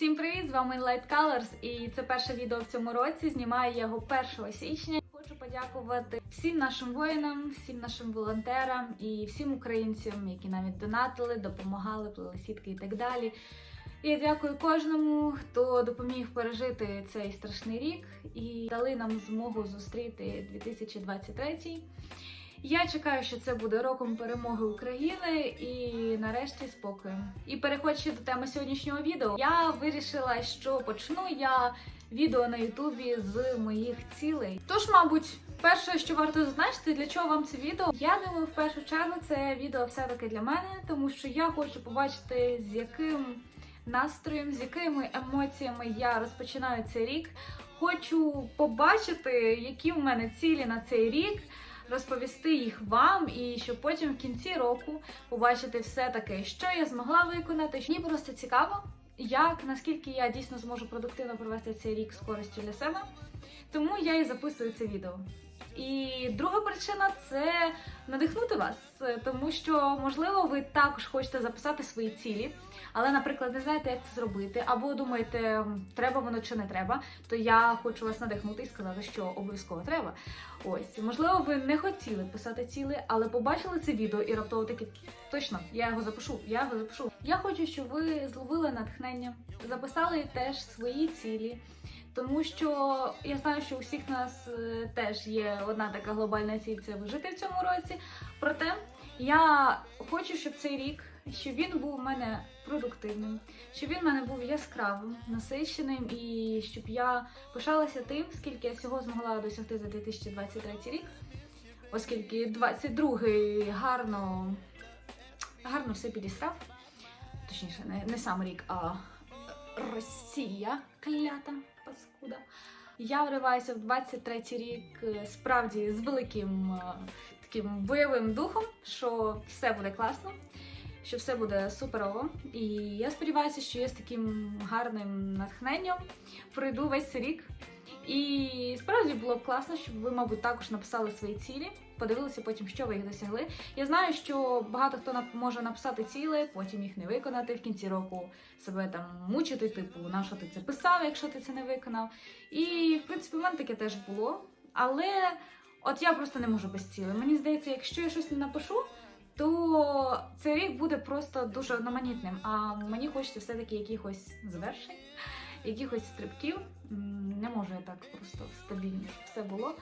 Всім привіт! З вами Light Colors і це перше відео в цьому році. Знімаю його 1 січня. Хочу подякувати всім нашим воїнам, всім нашим волонтерам і всім українцям, які навіть донатили, допомагали, плели сітки і так далі. Я дякую кожному, хто допоміг пережити цей страшний рік і дали нам змогу зустріти 2023. Я чекаю, що це буде роком перемоги України і нарешті спокою. І переходячи до теми сьогоднішнього відео, я вирішила, що почну я відео на Ютубі з моїх цілей. Тож, мабуть, перше, що варто зазначити, для чого вам це відео, я думаю, в першу чергу це відео все-таки для мене, тому що я хочу побачити, з яким настроєм, з якими емоціями я розпочинаю цей рік. Хочу побачити, які в мене цілі на цей рік розповісти їх вам, і щоб потім в кінці року побачити все таке, що я змогла виконати. Мені просто цікаво, як наскільки я дійсно зможу продуктивно провести цей рік з користю для себе. Тому я і записую це відео. І друга причина це надихнути вас, тому що можливо ви також хочете записати свої цілі, але, наприклад, не знаєте, як це зробити, або думаєте, треба воно чи не треба, то я хочу вас надихнути і сказати, що обов'язково треба. Ось, можливо, ви не хотіли писати цілі, але побачили це відео і раптово такі точно, я його запишу, я його запишу. Я хочу, щоб ви зловили натхнення, записали теж свої цілі. Тому що я знаю, що у всіх нас е, теж є одна така глобальна ціль це вижити в цьому році. Проте я хочу, щоб цей рік, щоб він був у мене продуктивним, щоб він у мене був яскравим, насиченим, і щоб я пишалася тим, скільки я всього змогла досягти за 2023 рік, оскільки 22-й гарно, гарно все підістрав. Точніше, не, не сам рік, а Росія клята паскуда. Я вриваюся в 23-й рік е, справді з великим е, таким бойовим духом, що все буде класно, що все буде суперово. І я сподіваюся, що я з таким гарним натхненням пройду весь рік. І справді було б класно, щоб ви, мабуть, також написали свої цілі, подивилися потім, що ви їх досягли. Я знаю, що багато хто може написати цілі, потім їх не виконати в кінці року себе там мучити, типу, на що ти це писав, якщо ти це не виконав. І в принципі, в мене таке теж було. Але от я просто не можу без цілей. Мені здається, якщо я щось не напишу, то цей рік буде просто дуже одноманітним. А мені хочеться все-таки якихось звершень, якихось стрибків. Не можу я так просто стабільно, все було.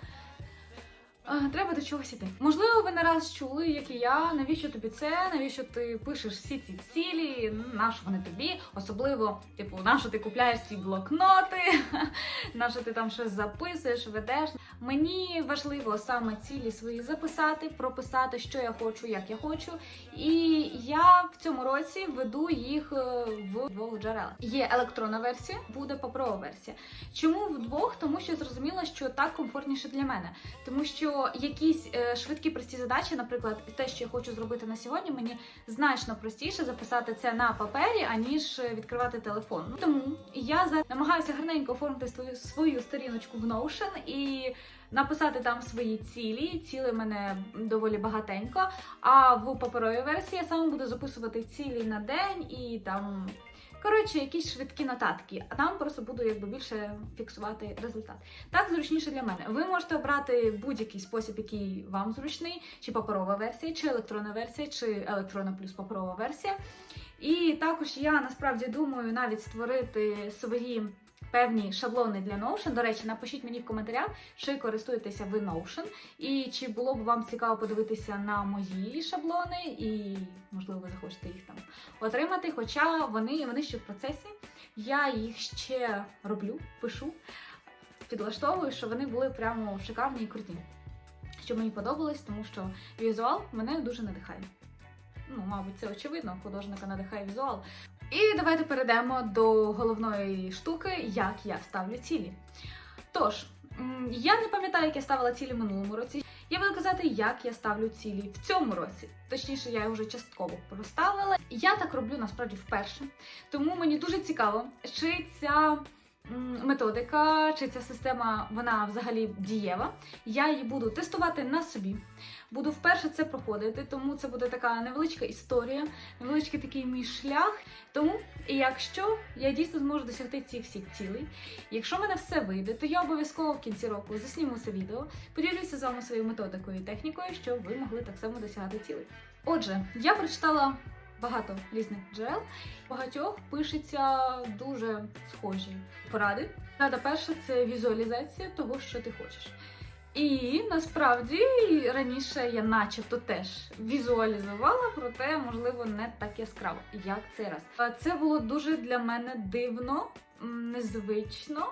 Треба до чогось іти. Можливо, ви не раз чули, як і я, навіщо тобі це, навіщо ти пишеш всі ці цілі, нащо вони тобі, особливо, типу, нащо ти купляєш ці блокноти, нащо ти там щось записуєш, ведеш. Мені важливо саме цілі свої записати, прописати, що я хочу, як я хочу. І я в цьому році веду їх е, в двох джерелах. Є електронна версія, буде паперова версія. Чому вдвох? Тому що зрозуміла, що так комфортніше для мене. Тому що якісь е, швидкі прості задачі, наприклад, те, що я хочу зробити на сьогодні, мені значно простіше записати це на папері, аніж е, відкривати телефон. Тому я зараз намагаюся гарненько оформити свою свою сторіночку в Notion і написати там свої цілі. Цілі в мене доволі багатенько. А в паперовій версії я саме буду записувати цілі на день і там. Коротше, якісь швидкі нотатки, а там просто буду якби більше фіксувати результат. Так зручніше для мене. Ви можете обрати будь-який спосіб, який вам зручний, чи паперова версія, чи електронна версія, чи електронна плюс паперова версія. І також я насправді думаю навіть створити свої певні шаблони для Notion. До речі, напишіть мені в коментарях, чи користуєтеся ви Notion, і чи було б вам цікаво подивитися на мої шаблони, і можливо ви захочете їх там отримати. Хоча вони, вони ще в процесі. Я їх ще роблю, пишу, підлаштовую, щоб вони були прямо шикарні і круті. Що мені подобалось, тому що візуал мене дуже надихає. Ну, мабуть, це очевидно, художника надихає візуал. І давайте перейдемо до головної штуки, як я ставлю цілі. Тож, я не пам'ятаю, як я ставила цілі минулому році. Я буду казати, як я ставлю цілі в цьому році. Точніше, я вже частково проставила. Я так роблю насправді вперше. Тому мені дуже цікаво, чи ця методика, чи ця система вона взагалі дієва. Я її буду тестувати на собі. Буду вперше це проходити, тому це буде така невеличка історія, невеличкий такий мій шлях. Тому, якщо я дійсно зможу досягти цих всіх цілей, якщо в мене все вийде, то я обов'язково в кінці року засніму це відео, поділюся з вами своєю методикою і технікою, щоб ви могли так само досягати цілей. Отже, я прочитала багато різних джерел. Багатьох пишеться дуже схожі поради. Рада перша це візуалізація того, що ти хочеш. І насправді раніше я начебто теж візуалізувала, проте, можливо, не так яскраво, як цей раз. Це було дуже для мене дивно, незвично.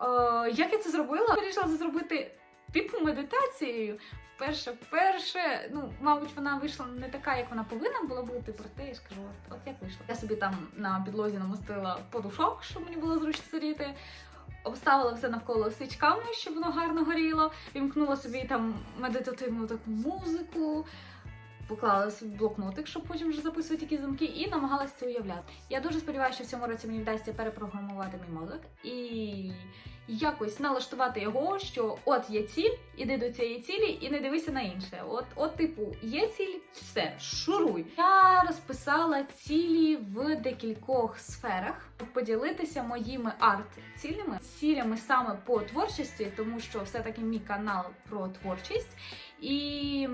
Е, Як я це зробила? Вирішила це зробити типу медитацією. Вперше, вперше, ну, мабуть, вона вийшла не така, як вона повинна була бути, проте я скажу, от, от як вийшло. Я собі там на підлозі намостила подушок, щоб мені було зручно сидіти. Обставила все навколо свічками, щоб воно гарно горіло. Вімкнула собі там медитативну таку музику, поклала собі блокнотик, щоб потім вже записувати якісь думки, і намагалася це уявляти. Я дуже сподіваюся, що в цьому році мені вдасться перепрограмувати мій мозок і якось налаштувати його, що от є ціль, іди до цієї цілі і не дивися на інше. От, от, типу, є ціль, все, шуруй. Я розписала цілі в декількох сферах, щоб поділитися моїми арт-цілями, цілями саме по творчості, тому що все-таки мій канал про творчість. І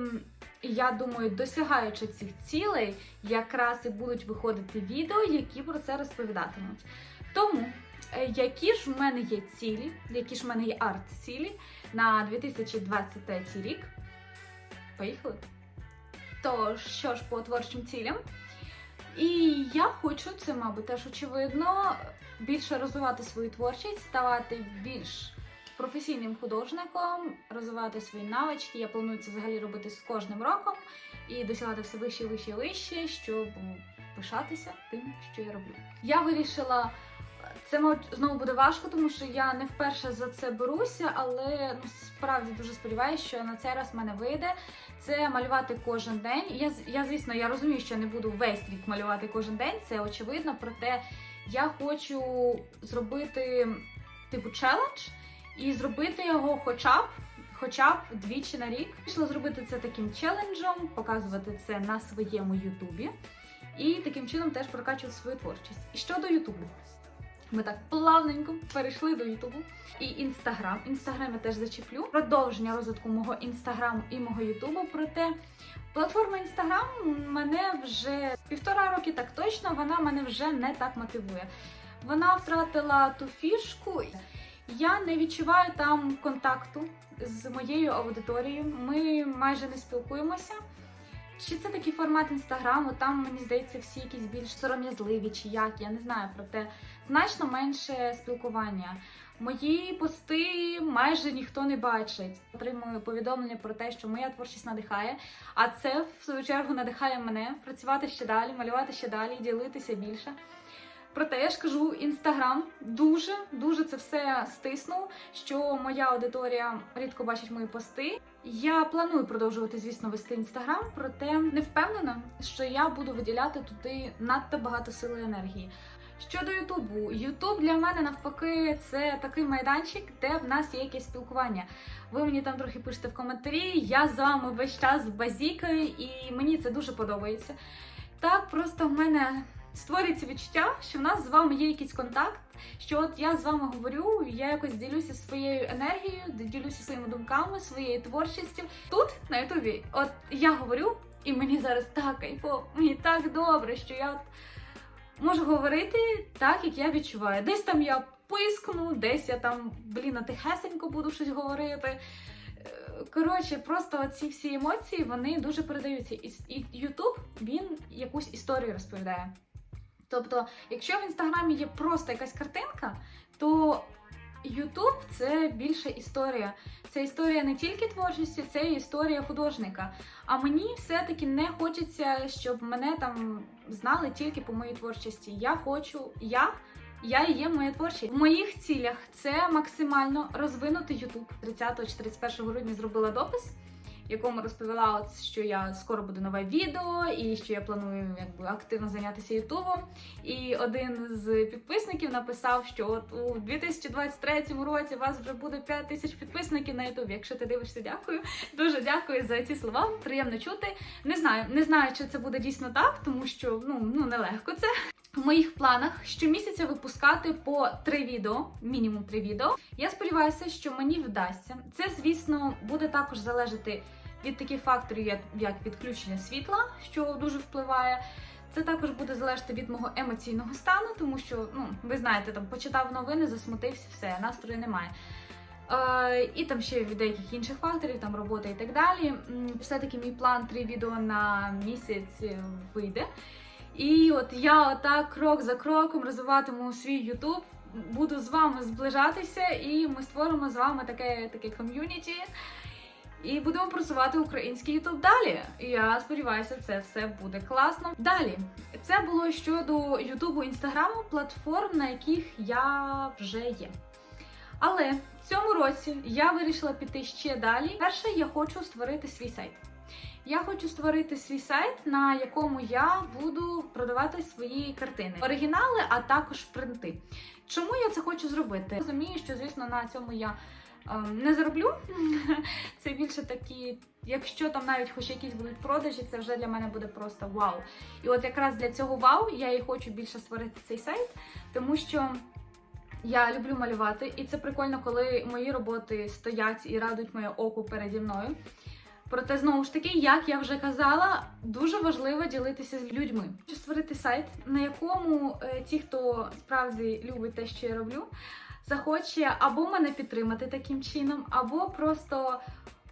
м, я думаю, досягаючи цих цілей, якраз і будуть виходити відео, які про це розповідатимуть. Тому Е, Які ж в мене є цілі, які ж в мене є арт-цілі на 2023 рік? Поїхали. То що ж по творчим цілям? І я хочу, це, мабуть, теж очевидно, більше розвивати свою творчість, ставати більш професійним художником, розвивати свої навички. Я планую це взагалі робити з кожним роком і досягати все вище, вище, вище, щоб пишатися тим, що я роблю. Я вирішила. Це знову буде важко, тому що я не вперше за це беруся, але ну, справді дуже сподіваюся, що на цей раз в мене вийде. Це малювати кожен день. Я, я, звісно, я розумію, що я не буду весь рік малювати кожен день, це очевидно. Проте я хочу зробити типу челендж і зробити його хоча б. Хоча б двічі на рік Вирішила зробити це таким челенджем, показувати це на своєму Ютубі і таким чином теж прокачувати свою творчість. І щодо Ютубу, ми так плавненько перейшли до Ютубу і Інстаграм. Інстаграм я теж зачеплю. Продовження розвитку мого інстаграму і мого Ютубу. Проте платформа Інстаграм мене вже півтора роки так точно, вона мене вже не так мотивує. Вона втратила ту фішку. Я не відчуваю там контакту з моєю аудиторією. Ми майже не спілкуємося. Чи це такий формат інстаграму? Там мені здається, всі якісь більш сором'язливі, чи як, я не знаю, проте значно менше спілкування. Мої пости майже ніхто не бачить. Отримую повідомлення про те, що моя творчість надихає, а це в свою чергу надихає мене працювати ще далі, малювати ще далі, ділитися більше. Проте я ж кажу, інстаграм дуже дуже це все стиснув, що моя аудиторія рідко бачить мої пости. Я планую продовжувати, звісно, вести інстаграм, проте не впевнена, що я буду виділяти туди надто багато сили і енергії. Щодо Ютубу, Ютуб для мене навпаки це такий майданчик, де в нас є якесь спілкування. Ви мені там трохи пишете в коментарі, я з вами весь час базікаю, і мені це дуже подобається. Так, просто в мене створюється відчуття, що в нас з вами є якийсь контакт, що от я з вами говорю, я якось ділюся своєю енергією, ділюся своїми думками, своєю творчістю. Тут на Ютубі, от я говорю, і мені зараз так кайфово, мені так добре, що я от можу говорити так, як я відчуваю. Десь там я пискну, десь я там, блін, тихесенько буду щось говорити. Коротше, просто ці всі емоції вони дуже передаються. І Ютуб він якусь історію розповідає. Тобто, якщо в інстаграмі є просто якась картинка, то Ютуб це більше історія. Це історія не тільки творчості, це історія художника. А мені все-таки не хочеться, щоб мене там знали тільки по моїй творчості. Я хочу, я. Я і є моя творчість. В моїх цілях це максимально розвинути YouTube. 30 чи 31 грудня зробила допис. Якому розповіла, от, що я скоро буде нове відео, і що я планую якби активно зайнятися Ютубом. І один з підписників написав, що от у 2023 році у вас вже буде 5 тисяч підписників на Ютубі. Якщо ти дивишся, дякую. Дуже дякую за ці слова. Приємно чути. Не знаю, не знаю, чи це буде дійсно так, тому що ну, ну нелегко це. В моїх планах щомісяця випускати по три відео, мінімум три відео. Я сподіваюся, що мені вдасться. Це, звісно, буде також залежати від таких факторів, як, відключення світла, що дуже впливає. Це також буде залежати від мого емоційного стану, тому що, ну, ви знаєте, там почитав новини, засмутився, все, настрою немає. Е, і там ще від деяких інших факторів, там робота і так далі. Все-таки мій план три відео на місяць е, вийде. І от я отак крок за кроком розвиватиму свій Ютуб, буду з вами зближатися, і ми створимо з вами таке, таке ком'юніті. І будемо просувати український Ютуб далі. Я сподіваюся, це все буде класно. Далі, це було щодо Ютубу Інстаграму, платформ, на яких я вже є. Але в цьому році я вирішила піти ще далі. Перше, я хочу створити свій сайт. Я хочу створити свій сайт, на якому я буду продавати свої картини, оригінали, а також принти. Чому я це хочу зробити? Розумію, що звісно на цьому я не зароблю. Це більше такі, якщо там навіть хоч якісь будуть продажі, це вже для мене буде просто вау. І от якраз для цього вау я і хочу більше створити цей сайт, тому що. Я люблю малювати, і це прикольно, коли мої роботи стоять і радують моє око переді мною. Проте, знову ж таки, як я вже казала, дуже важливо ділитися з людьми. Хочу створити сайт, на якому е, ті, хто справді любить те, що я роблю, захоче або мене підтримати таким чином, або просто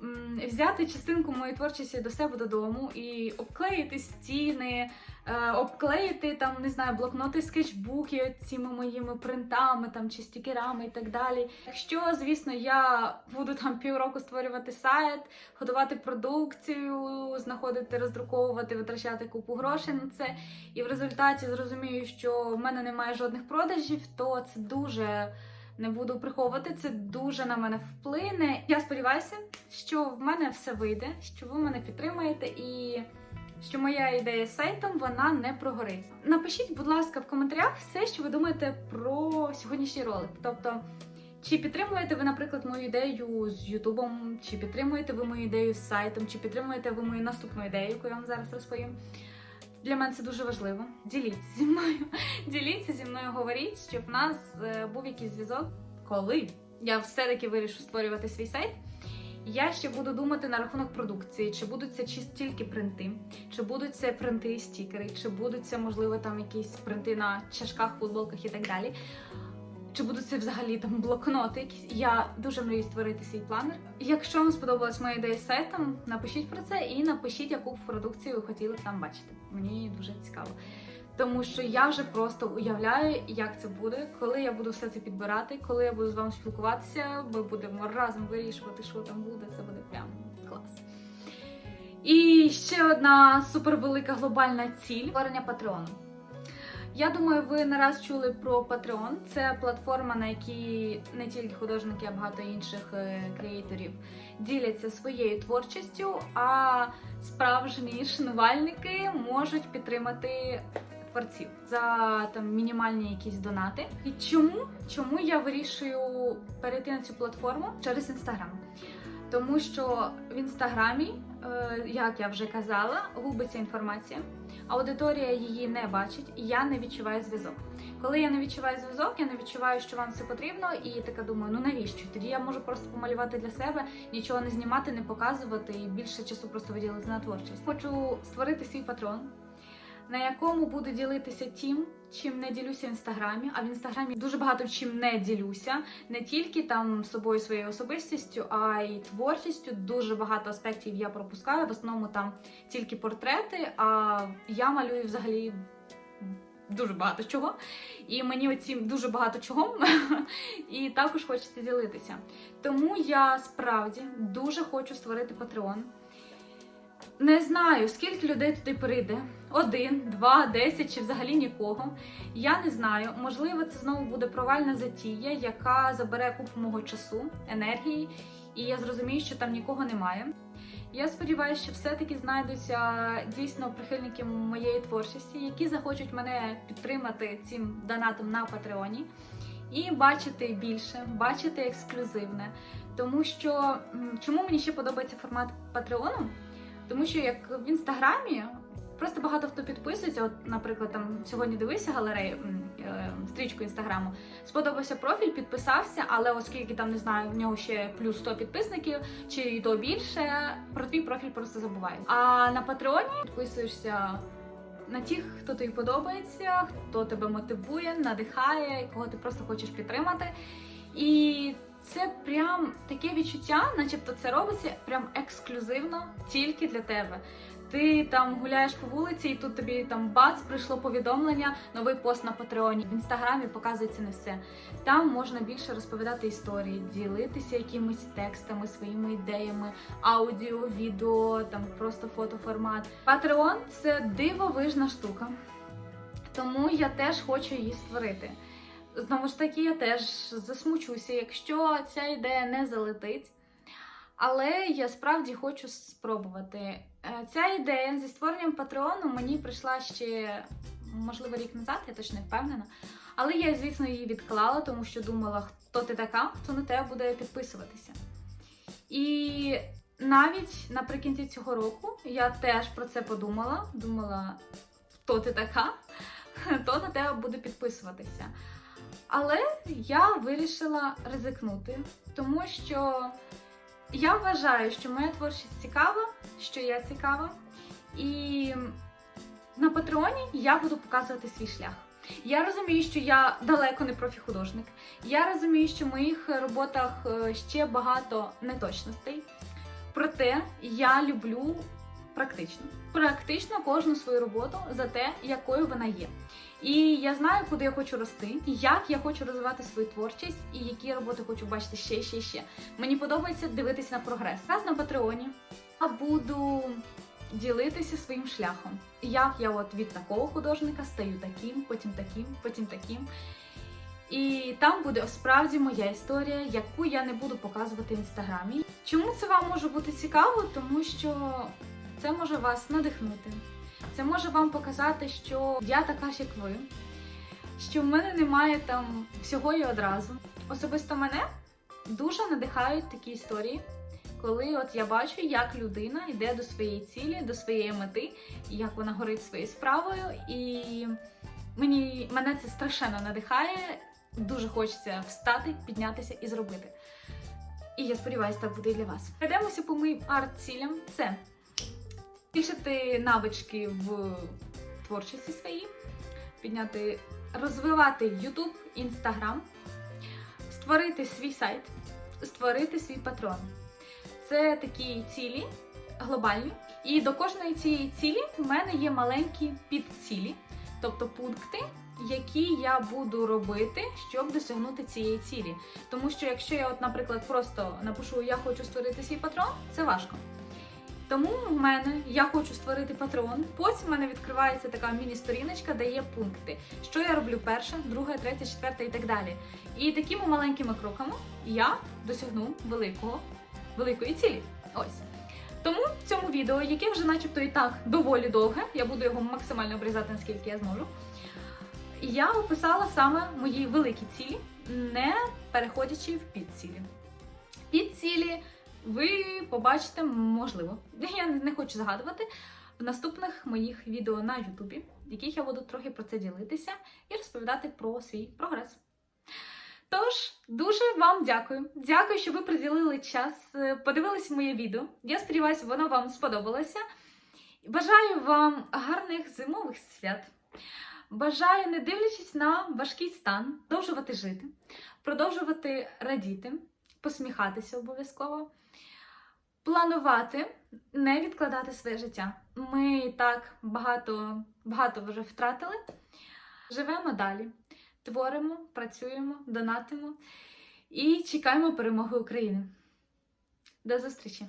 м, взяти частинку моєї творчості до себе додому і обклеїти стіни, е, обклеїти там, не знаю, блокноти, скетчбуки цими моїми принтами там чи стікерами і так далі. Якщо, звісно, я буду там півроку створювати сайт, готувати продукцію, знаходити, роздруковувати, витрачати купу грошей на це, і в результаті зрозумію, що в мене немає жодних продажів, то це дуже. Не буду приховувати, це дуже на мене вплине. Я сподіваюся, що в мене все вийде, що ви мене підтримаєте і що моя ідея з сайтом вона не прогорить. Напишіть, будь ласка, в коментарях все, що ви думаєте про сьогоднішній ролик. Тобто, чи підтримуєте ви, наприклад, мою ідею з Ютубом, чи підтримуєте ви мою ідею з сайтом, чи підтримуєте ви мою наступну ідею, яку я вам зараз розповім. Для мене це дуже важливо. Діліться зі мною. Діліться зі мною, говоріть, щоб в нас е, був якийсь зв'язок. Коли я все-таки вирішу створювати свій сайт, я ще буду думати на рахунок продукції, чи будуть це тільки принти, чи будуть це принти і стікери, чи будуть це, можливо, там якісь принти на чашках, футболках і так далі. Чи будуть це взагалі там блокноти якісь? Я дуже мрію створити свій планер. Якщо вам сподобалась моя ідея з сайтом, напишіть про це і напишіть, яку продукцію ви хотіли б там бачити. Мені дуже цікаво. Тому що я вже просто уявляю, як це буде, коли я буду все це підбирати, коли я буду з вами спілкуватися, ми будемо разом вирішувати, що там буде. Це буде прям клас. І ще одна супервелика глобальна ціль створення Патреону. Я думаю, ви не раз чули про Patreon. Це платформа, на якій не тільки художники, а багато інших е, креаторів діляться своєю творчістю, а справжні шанувальники можуть підтримати творців за там мінімальні якісь донати. І чому? Чому я вирішую перейти на цю платформу через інстаграм? Тому що в інстаграмі, як я вже казала, губиться інформація. Аудиторія її не бачить, і я не відчуваю зв'язок. Коли я не відчуваю зв'язок, я не відчуваю, що вам все потрібно, і така думаю, ну навіщо? Тоді я можу просто помалювати для себе, нічого не знімати, не показувати і більше часу просто виділити на творчість. Хочу створити свій патрон, на якому буду ділитися тим, чим не ділюся в інстаграмі. А в інстаграмі дуже багато чим не ділюся, не тільки там собою своєю особистістю, а й творчістю. Дуже багато аспектів я пропускаю. В основному там тільки портрети. А я малюю взагалі. Дуже багато чого, і мені оцім дуже багато чого, і також хочеться ділитися. Тому я справді дуже хочу створити Patreon. Не знаю, скільки людей туди прийде. Один, два, десять чи взагалі нікого. Я не знаю. Можливо, це знову буде провальна затія, яка забере купу мого часу, енергії, і я зрозумію, що там нікого немає. Я сподіваюся, що все-таки знайдуться дійсно прихильники моєї творчості, які захочуть мене підтримати цим донатом на Патреоні і бачити більше, бачити ексклюзивне. Тому що чому мені ще подобається формат Патреону? Тому що як в інстаграмі просто багато хто підписується. От, наприклад, там сьогодні дивився галерею е, стрічку інстаграму, сподобався профіль, підписався, але оскільки там не знаю, в нього ще плюс 100 підписників чи й то більше, про твій профіль просто забувають. А на Патреоні підписуєшся. На тих, хто тобі подобається, хто тебе мотивує, надихає, кого ти просто хочеш підтримати. І це прям таке відчуття, начебто це робиться прям ексклюзивно тільки для тебе. Ти там гуляєш по вулиці, і тут тобі там бац, прийшло повідомлення, новий пост на Патреоні. В інстаграмі показується не все. Там можна більше розповідати історії, ділитися якимись текстами, своїми ідеями, аудіо, відео, там просто фотоформат. Патреон це дивовижна штука. Тому я теж хочу її створити. Знову ж таки, я теж засмучуся, якщо ця ідея не залетить. Але я справді хочу спробувати. Е, Ця ідея зі створенням Патреону мені прийшла ще, можливо, рік назад, я точно не впевнена. Але я, звісно, її відклала, тому що думала, хто ти така, хто на тебе буде підписуватися. І навіть наприкінці цього року я теж про це подумала. Думала, хто ти така, хто на тебе буде підписуватися. Але я вирішила ризикнути, тому що я вважаю, що моя творчість цікава, що я цікава, і на Патреоні я буду показувати свій шлях. Я розумію, що я далеко не профі-художник. Я розумію, що в моїх роботах е, ще багато неточностей. Проте я люблю практично. Практично кожну свою роботу за те, якою вона є. І я знаю, куди я хочу рости, як я хочу розвивати свою творчість, і які роботи хочу бачити ще, ще, ще. Мені подобається дивитися на прогрес. Раз на Патреоні я буду ділитися своїм шляхом. Як я от від такого художника стаю таким, потім таким, потім таким. І там буде справді моя історія, яку я не буду показувати в інстаграмі. Чому це вам може бути цікаво? Тому що це може вас надихнути. Це може вам показати, що я така ж, як ви, що в мене немає там всього і одразу. Особисто мене дуже надихають такі історії, коли от я бачу, як людина йде до своєї цілі, до своєї мети, як вона горить своєю справою. І мені мене це страшенно надихає. Дуже хочеться встати, піднятися і зробити. І я сподіваюся, так буде і для вас. Пройдемося по моїм арт-цілям. Це збільшити навички в творчості своїй, підняти, розвивати YouTube, Instagram, створити свій сайт, створити свій патрон. Це такі цілі глобальні. І до кожної цієї цілі в мене є маленькі підцілі, тобто пункти, які я буду робити, щоб досягнути цієї цілі. Тому що якщо я, от, наприклад, просто напишу Я хочу створити свій патрон, це важко. Тому в мене я хочу створити патрон. Потім в мене відкривається така міні-сторіночка, де є пункти, що я роблю перше, друге, третє, четверте і так далі. І такими маленькими кроками я досягну великого, великої цілі. Ось. Тому в цьому відео, яке вже начебто і так доволі довге, я буду його максимально обрізати, наскільки я зможу. Я описала саме мої великі цілі, не переходячи в підцілі. Підцілі ви побачите, можливо, я не хочу загадувати в наступних моїх відео на Ютубі, в яких я буду трохи про це ділитися і розповідати про свій прогрес. Тож, дуже вам дякую. Дякую, що ви приділили час, е, подивилися моє відео. Я сподіваюся, воно вам сподобалося. Бажаю вам гарних зимових свят. Бажаю, не дивлячись на важкий стан, продовжувати жити, продовжувати радіти, посміхатися обов'язково, планувати, не відкладати своє життя. Ми так багато, багато вже втратили. Живемо далі, творимо, працюємо, донатимо і чекаємо перемоги України. До зустрічі!